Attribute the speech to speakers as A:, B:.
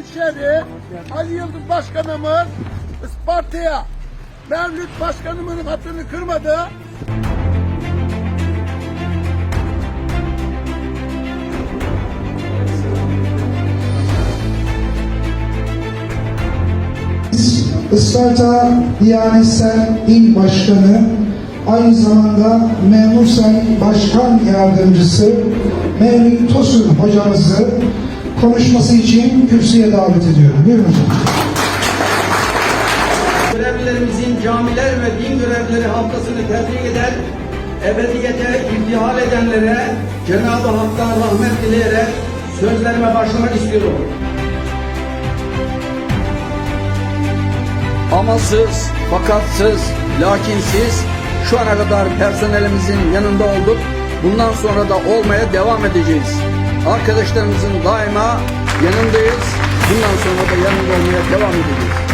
A: Diyanet Şehri Ali Yıldız Başkanımız Isparta'ya. Mevlüt Başkanımın hatırını kırmadı.
B: Isparta Diyanetsel İl Başkanı, aynı zamanda Memursen Başkan Yardımcısı Mevlüt Tosun hocamızı konuşması için kürsüye davet ediyorum. Buyurun hocam.
C: Görevlilerimizin camiler ve din görevlileri haftasını tebrik eder, ebediyete irtihal edenlere Cenab-ı Hak'tan rahmet dileyerek sözlerime başlamak istiyorum.
D: Amasız, fakatsız, lakinsiz şu ana kadar personelimizin yanında olduk. Bundan sonra da olmaya devam edeceğiz. Arkadaşlarımızın daima yanındayız. Bundan sonra da yanında olmaya devam edeceğiz.